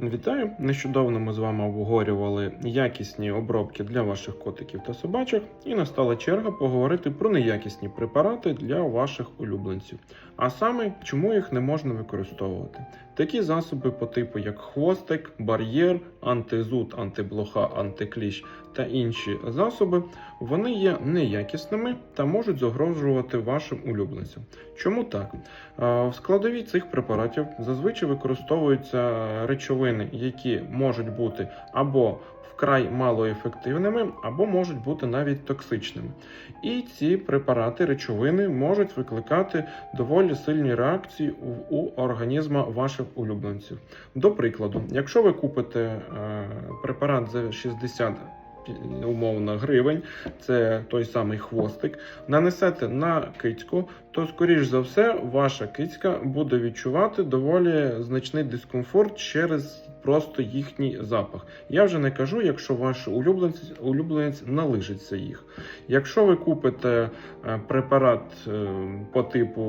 Вітаю! Нещодавно ми з вами обговорювали якісні обробки для ваших котиків та собачок, і настала черга поговорити про неякісні препарати для ваших улюбленців. А саме, чому їх не можна використовувати. Такі засоби по типу як хвостик, бар'єр, антизуд, антиблоха, антикліщ та інші засоби, вони є неякісними та можуть загрожувати вашим улюбленцям. Чому так? В складові цих препаратів зазвичай використовуються речовини, які можуть бути або вкрай малоефективними, або можуть бути навіть токсичними. І ці препарати, речовини можуть викликати доволі сильні реакції у організма ваших улюбленців. До прикладу, якщо ви купите е, препарат за 60 умовно гривень, це той самий хвостик, нанесете на кицьку, то скоріш за все ваша кицька буде відчувати доволі значний дискомфорт через просто їхній запах. Я вже не кажу, якщо ваш улюбленець, улюбленець налижиться їх. Якщо ви купите е, препарат е, по типу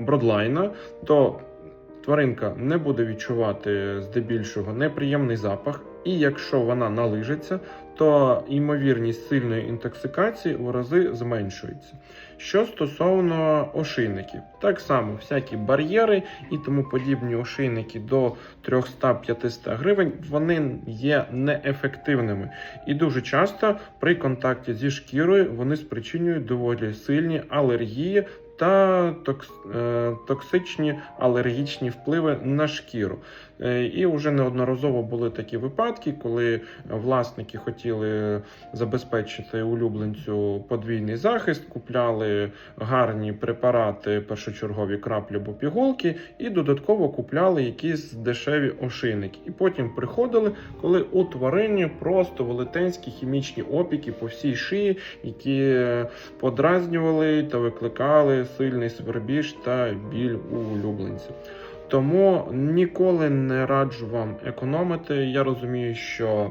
Бродлайна, то тваринка не буде відчувати здебільшого неприємний запах, і якщо вона налижиться, то ймовірність сильної інтоксикації в рази зменшується. Що стосовно ошейників, так само всякі бар'єри і тому подібні ошейники до 300-500 гривень вони є неефективними. І дуже часто при контакті зі шкірою вони спричинюють доволі сильні алергії та е, токсичні алергічні впливи на шкіру. Е, І вже неодноразово були такі випадки, коли власники хотіли забезпечити улюбленцю подвійний захист, купляли гарні препарати, першочергові краплі або пігулки, і додатково купляли якісь дешеві ошейники. І потім приходили, коли у тварині просто велетенські хімічні опіки по всій шиї, які подразнювали та викликали сильний свербіж та біль у улюбленців. Тому ніколи не раджу вам економити. Я розумію, що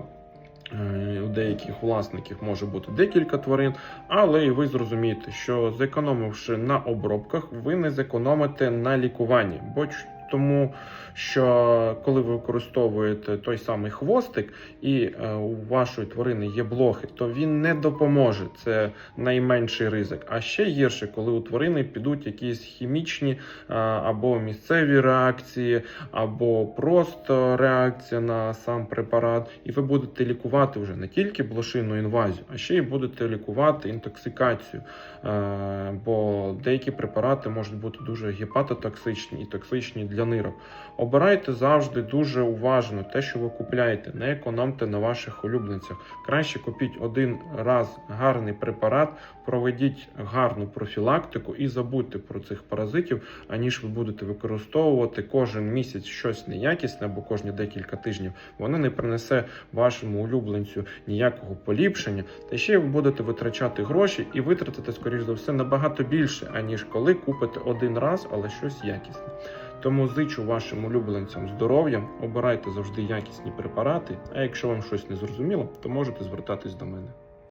е, у деяких власників може бути декілька тварин, але і ви зрозумієте, що зекономивши на обробках, ви не зекономите на лікуванні. Бо тому, що коли ви використовуєте той самий хвостик, і е, у вашої тварини є блохи, то він не допоможе. Це найменший ризик. А ще гірше, коли у тварини підуть якісь хімічні або місцеві реакції, або просто реакція на сам препарат, і ви будете лікувати вже не тільки блошину інвазію, а ще й будете лікувати інтоксикацію. Е, Бо деякі препарати можуть бути дуже гепатотоксичні і токсичні для нирок. Обирайте завжди дуже уважно те, що ви купляєте, не економте на ваших улюбленцях. Краще купіть один раз гарний препарат, проведіть гарну профілактику і забудьте про цих паразитів, аніж ви будете використовувати кожен місяць щось неякісне або кожні декілька тижнів. Воно не принесе вашому улюбленцю ніякого поліпшення, та ще ви будете витрачати гроші і витратите, скоріш за все, набагато більше, аніж коли купите один раз, але щось якісне. Тому зичу вашим улюбленцям здоров'я, обирайте завжди якісні препарати. А якщо вам щось не зрозуміло, то можете звертатись до мене.